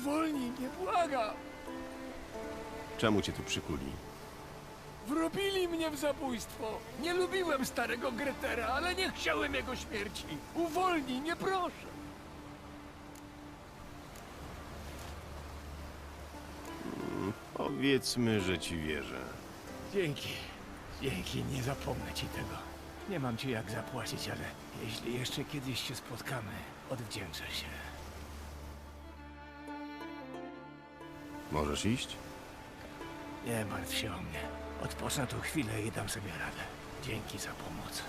Uwolnij mnie, błagam! Czemu cię tu przykuli? Wrobili mnie w zabójstwo. Nie lubiłem starego Gretera, ale nie chciałem jego śmierci. Uwolnij mnie, proszę. Powiedzmy, że ci wierzę. Dzięki. Dzięki, nie zapomnę ci tego. Nie mam ci jak zapłacić, ale jeśli jeszcze kiedyś się spotkamy, odwdzięczę się. Możesz iść? Nie martw się o mnie. Odpocznę tu chwilę i dam sobie radę. Dzięki za pomoc.